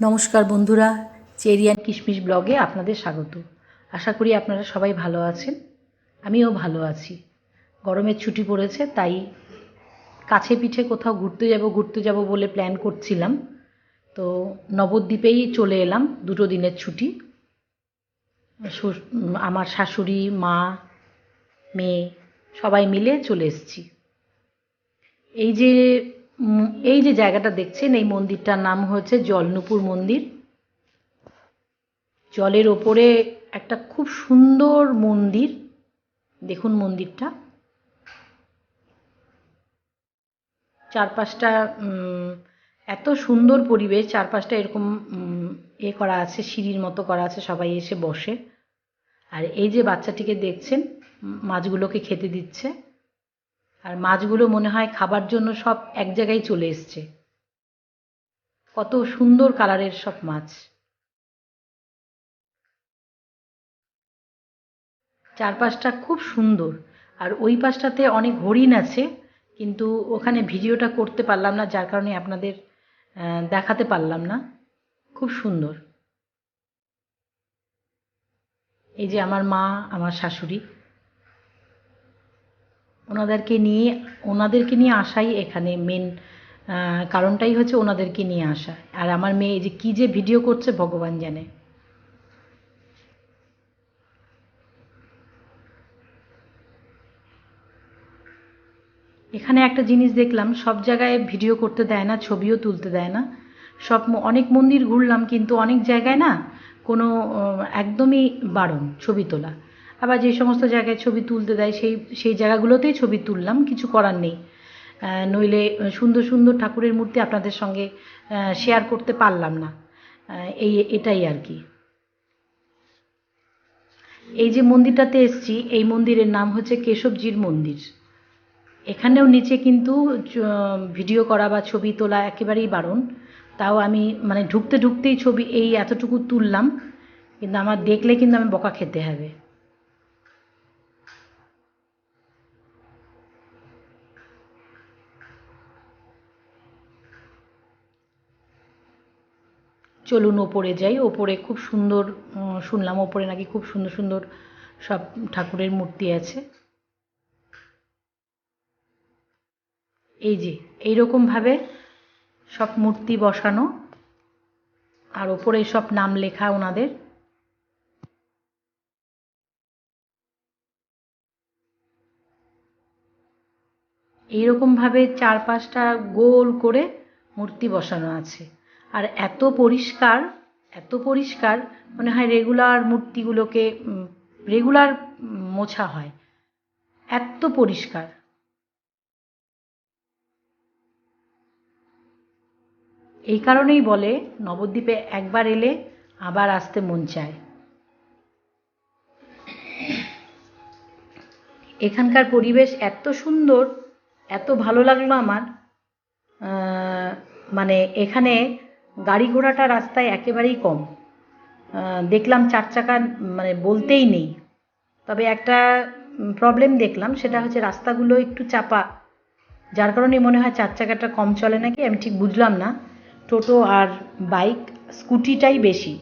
নমস্কার বন্ধুরা, চেরিয়ান কিশমিশ ব্লগে আপনাদের স্বাগত। আশা করি আপনারা সবাই ভালো আছেন, আমিও ভালো আছি। গরমের ছুটি পড়েছে, তাই কাছে পিঠে কোথাও ঘুরতে যাব ঘুরতে যাব বলে প্ল্যান করছিলাম। তো নবদ্বীপেই চলে এলাম, দুটো দিনের ছুটি। আমার শাশুড়ি, মা, মেয়ে, সবাই মিলে চলে এসেছি। এই যে এই যে জায়গাটা দেখছেন, এই মন্দিরটার নাম হচ্ছে জলনুপুর মন্দির। জলের ওপরে একটা খুব সুন্দর মন্দির। দেখুন মন্দিরটা। চারপাশটা এত সুন্দর পরিবেশ। চারপাশটা এরকম এ করা আছে, সিঁড়ির মতো করা আছে, সবাই এসে বসে। আর এই যে বাচ্চাটিকে দেখছেন মাছগুলোকে খেতে দিচ্ছে। আর মাছগুলো মনে হয় খাবার জন্য সব এক জায়গায় চলে এসছে। কত সুন্দর কালারের সব মাছ। চারপাশটা খুব সুন্দর। আর ওই পাশটাতে অনেক হরিণ আছে, কিন্তু ওখানে ভিডিওটা করতে পারলাম না, যার কারণে আপনাদের দেখাতে পারলাম না। খুব সুন্দর। এই যে আমার মা, আমার শাশুড়ি। ওনাদেরকে নিয়ে ওনাদেরকে নিয়ে আসাই এখানে মেন কারণটাই হচ্ছে ওনাদেরকে নিয়ে আসা। আর আমার মেয়ে যে কী যে ভিডিও করছে ভগবান জানে। এখানে একটা জিনিস দেখলাম, সব জায়গায় ভিডিও করতে দেয় না, ছবিও তুলতে দেয় না। সব অনেক মন্দির ঘুরলাম, কিন্তু অনেক জায়গায় না কোনো একদমই বারণ, ছবি তোলা। আবার যে সমস্ত জায়গায় ছবি তুলতে দেয়, সেই সেই জায়গাগুলোতেই ছবি তুললাম, কিছু করার নেই। নইলে সুন্দর সুন্দর ঠাকুরের মূর্তি আপনাদের সঙ্গে শেয়ার করতে পারলাম না। এই, এটাই আর কি। এই যে মন্দিরটাতে এসছি, এই মন্দিরের নাম হচ্ছে কেশবজির মন্দির। এখানেও নিচে কিন্তু ভিডিও করা বা ছবি তোলা একেবারেই বারণ। তাও আমি মানে ঢুকতে ঢুকতেই ছবি, এই এতটুকু তুললাম। কিন্তু আমার দেখলে কিন্তু আমি বকা খেতে হবে। চলুন ওপরে যাই। ওপরে খুব সুন্দর শুনলাম ওপরে নাকি খুব সুন্দর সুন্দর সব ঠাকুরের মূর্তি আছে। এই যে এইরকমভাবে সব মূর্তি বসানো। আর ওপরে সব নাম লেখা ওনাদের। এইরকমভাবে চার পাঁচটা গোল করে মূর্তি বসানো আছে। আর এত পরিষ্কার এত পরিষ্কার, মনে হয় রেগুলার মূর্তিগুলোকে রেগুলার মোছা হয়। এত পরিষ্কার। এই কারণেই বলে, নবদ্বীপে একবার এলে আবার আসতে মন চায়। এখানকার পরিবেশ এত সুন্দর, এত ভালো লাগল আমার। মানে এখানে গাড়ি ঘোড়াটা রাস্তায় একেবারেই কম। দেখলাম চার চাকা মানে বলতেই নেই। তবে একটা প্রবলেম দেখলাম, সেটা হচ্ছে রাস্তাগুলো একটু চাপা। যার কারণে মনে হয় চার চাকাটা কম চলে নাকি, আমি ঠিক বুঝলাম না। টোটো আর বাইক, স্কুটিটাই বেশি।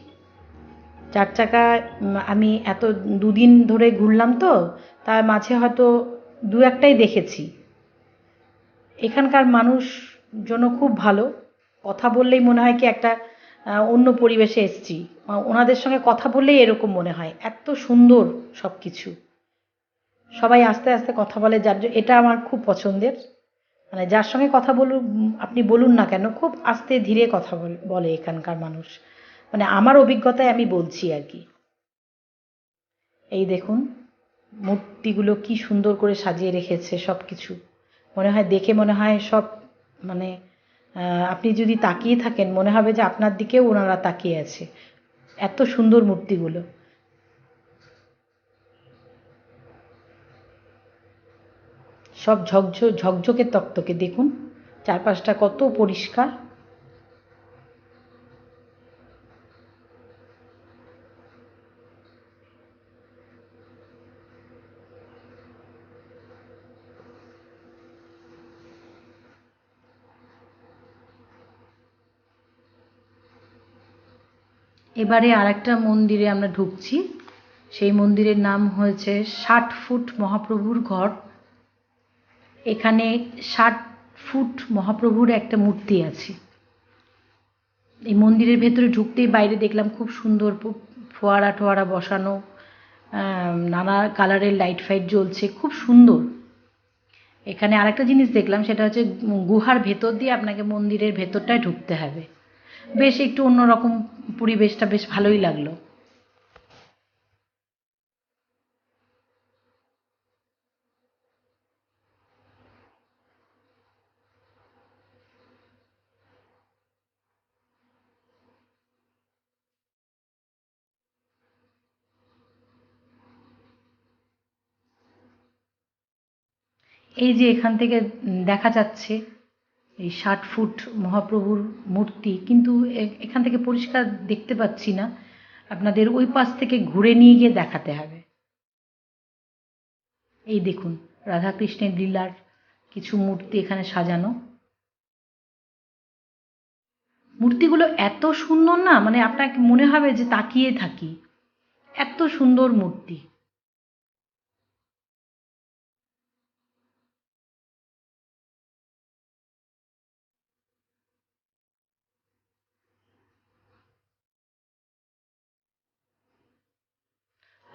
চার চাকা আমি এত দুদিন ধরে ঘুরলাম তো, তার মাঝে হয়তো দু একটাই দেখেছি। এখানকার মানুষ জন খুব ভালো। কথা বললেই মনে হয় কি একটা অন্য পরিবেশে এসছি। ওনাদের সঙ্গে কথা বললেই এরকম মনে হয়। এত সুন্দর সব কিছু সবাই আস্তে আস্তে কথা বলে, যার এটা আমার খুব পছন্দের। মানে যার সঙ্গে কথা বলুন আপনি বলুন না কেন, খুব আস্তে ধীরে কথা বল- এখানকার মানুষ। মানে আমার অভিজ্ঞতায় আমি বলছি আর কি। এই দেখুন, মূর্তিগুলো কি সুন্দর করে সাজিয়ে রেখেছে সব কিছু মনে হয় দেখে মনে হয় সব মানে আপনি যদি তাকিয়ে থাকেন, মনে হবে যে আপনার দিকেও ওনারা তাকিয়ে আছে। এত সুন্দর মূর্তিগুলো। সব ঝকঝ ঝকঝকে তক্তকে দেখুন, চারপাশটা কত পরিষ্কার। এবারে আর একটা মন্দিরে আমরা ঢুকছি। সেই মন্দিরের নাম হয়েছে ষাট ফুট মহাপ্রভুর ঘর। এখানে ষাট ফুট মহাপ্রভুর একটা মূর্তি আছে। এই মন্দিরের ভেতরে ঢুকতেই বাইরে দেখলাম খুব সুন্দর ফোয়ারা টোয়ারা বসানো নানা কালারের লাইট ফাইট জ্বলছে, খুব সুন্দর। এখানে আরেকটা জিনিস দেখলাম, সেটা হচ্ছে গুহার ভেতর দিয়ে আপনাকে মন্দিরের ভেতরটায় ঢুকতে হবে। বেশ একটু অন্যরকম পরিবেশটা বেশ ভালোই লাগল। এই যে এখান থেকে দেখা যাচ্ছে এই ষাট ফুট মহাপ্রভুর মূর্তি, কিন্তু এখান থেকে পরিষ্কার দেখতে পাচ্ছি না। আপনাদের ওই পাশ থেকে ঘুরে নিয়ে গিয়ে দেখাতে হবে। এই দেখুন, রাধাকৃষ্ণের লীলার কিছু মূর্তি এখানে সাজানো। মূর্তিগুলো এত সুন্দর না মানে আপনাকে মনে হবে যে তাকিয়ে থাকি। এত সুন্দর মূর্তি।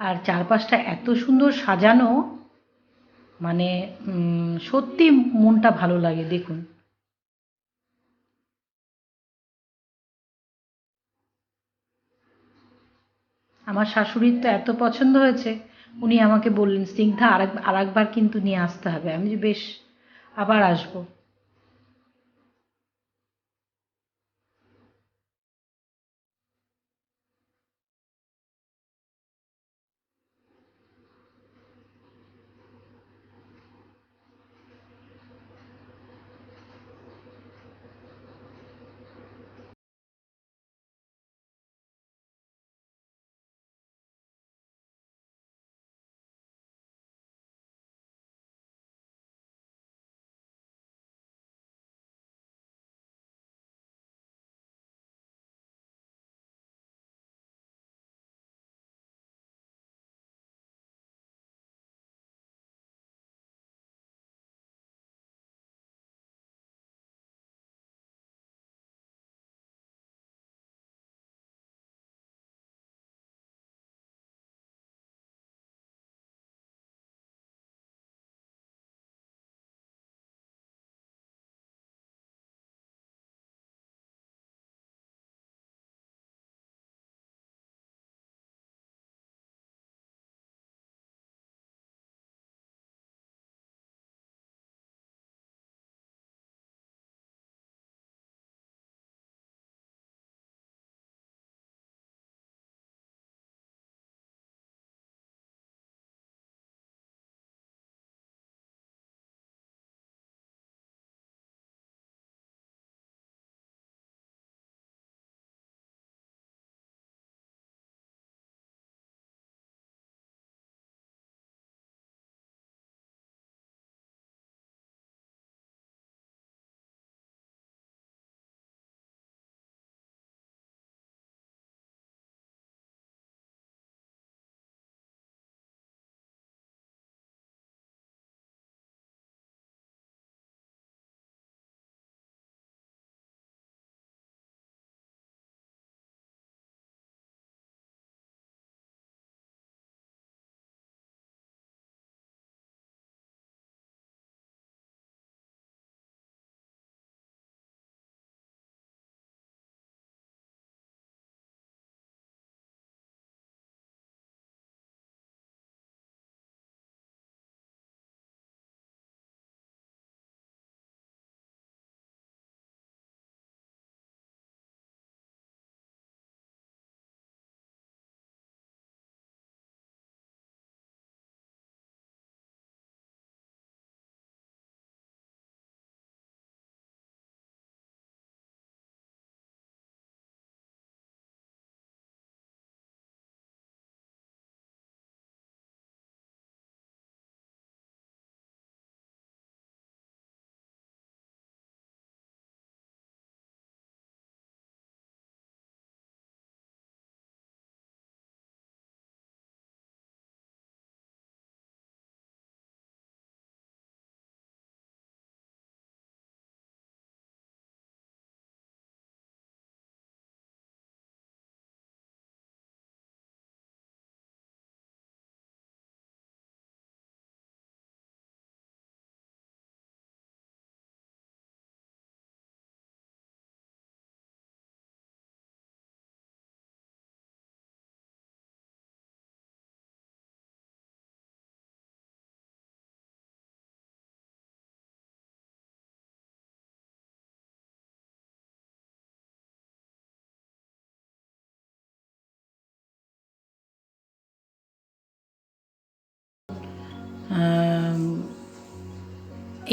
আর চারপাশটা এত সুন্দর সাজানো মানে সত্যি মনটা ভালো লাগে, দেখুন। আমার শাশুড়ির তো এত পছন্দ হয়েছে, উনি আমাকে বললেন, স্নিগ্ধা আর একবার কিন্তু নিয়ে আসতে হবে। আমি বেশ, আবার আসব।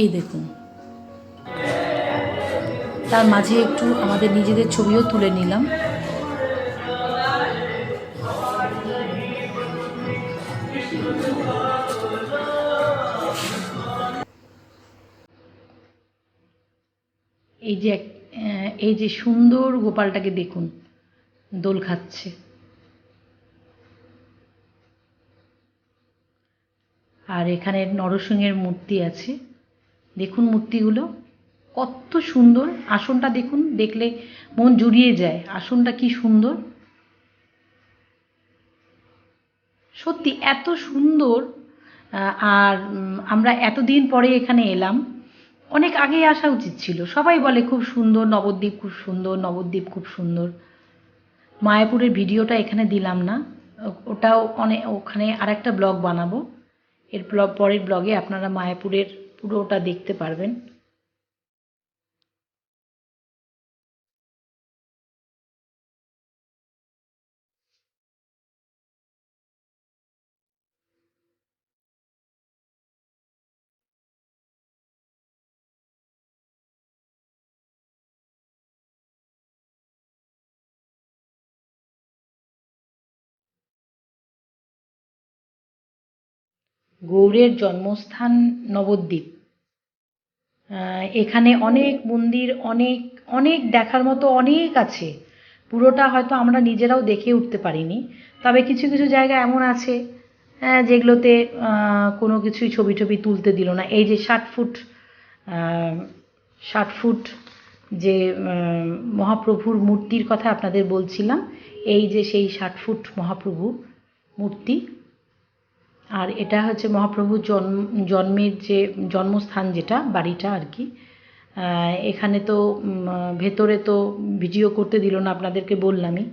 এই দেখুন। তার মাঝে একটু আমাদের নিজেদের ছবিও তুলে নিলাম। এই যে এই যে সুন্দর গোপালটাকে দেখুন, দোল খাচ্ছে। আর এখানে নরসিংহের মূর্তি আছে। দেখুন মূর্তিগুলো, কত সুন্দর। আসনটা দেখুন, দেখলে মন জুড়িয়ে যায়। আসনটা কি সুন্দর। সত্যি এত সুন্দর। আর আমরা এতদিন পরে এখানে এলাম। অনেক আগেই আসা উচিত ছিল। সবাই বলে খুব সুন্দর, নবদ্বীপ খুব সুন্দর, নবদ্বীপ খুব সুন্দর। মায়াপুরের ভিডিওটা এখানে দিলাম না। ওটাও অনেক ওখানে আরেকটা ব্লগ বানাবো। এর পরের ব্লগে আপনারা মায়াপুরের পুরোটা দেখতে পারবেন। গৌড়ের জন্মস্থান নবদ্বীপ। এখানে অনেক মন্দির, অনেক অনেক দেখার মতো অনেক আছে। পুরোটা হয়তো আমরা নিজেরাও দেখে উঠতে পারিনি। তবে কিছু কিছু জায়গা এমন আছে যেগুলোতে কোনো কিছুই ছবি টবি তুলতে দিল না। এই যে ষাট ফুট ষাট ফুট যে মহাপ্রভুর মূর্তির কথা আপনাদের বলছিলাম, এই যে সেই ষাট ফুট মহাপ্রভু মূর্তি আর এটা হচ্ছে মহাপ্রভুর জন্ম জন্মের যে জন্মস্থান যেটা বাড়িটা আর কি এখানে তো ভেতরে তো ভিডিও করতে দিল না আপনাদেরকে বললামই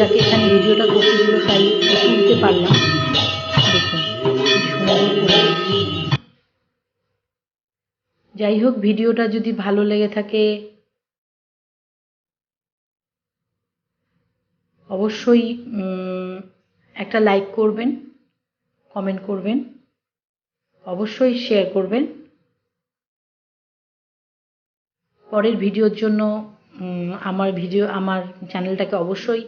যাকে এখানে ভিডিওটা করতে দিল তাই তুলতে পারলাম। যাই হোক, ভিডিওটা যদি ভালো লেগে থাকে, অবশ্যই একটা লাইক করবেন, কমেন্ট করবেন, অবশ্যই শেয়ার করবেন পরের ভিডিওর জন্য আমার ভিডিও, আমার চ্যানেলটাকে অবশ্যই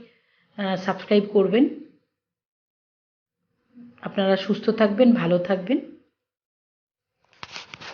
সাবস্ক্রাইব করবেন। আপনারা সুস্থ থাকবেন ভালো থাকবেন।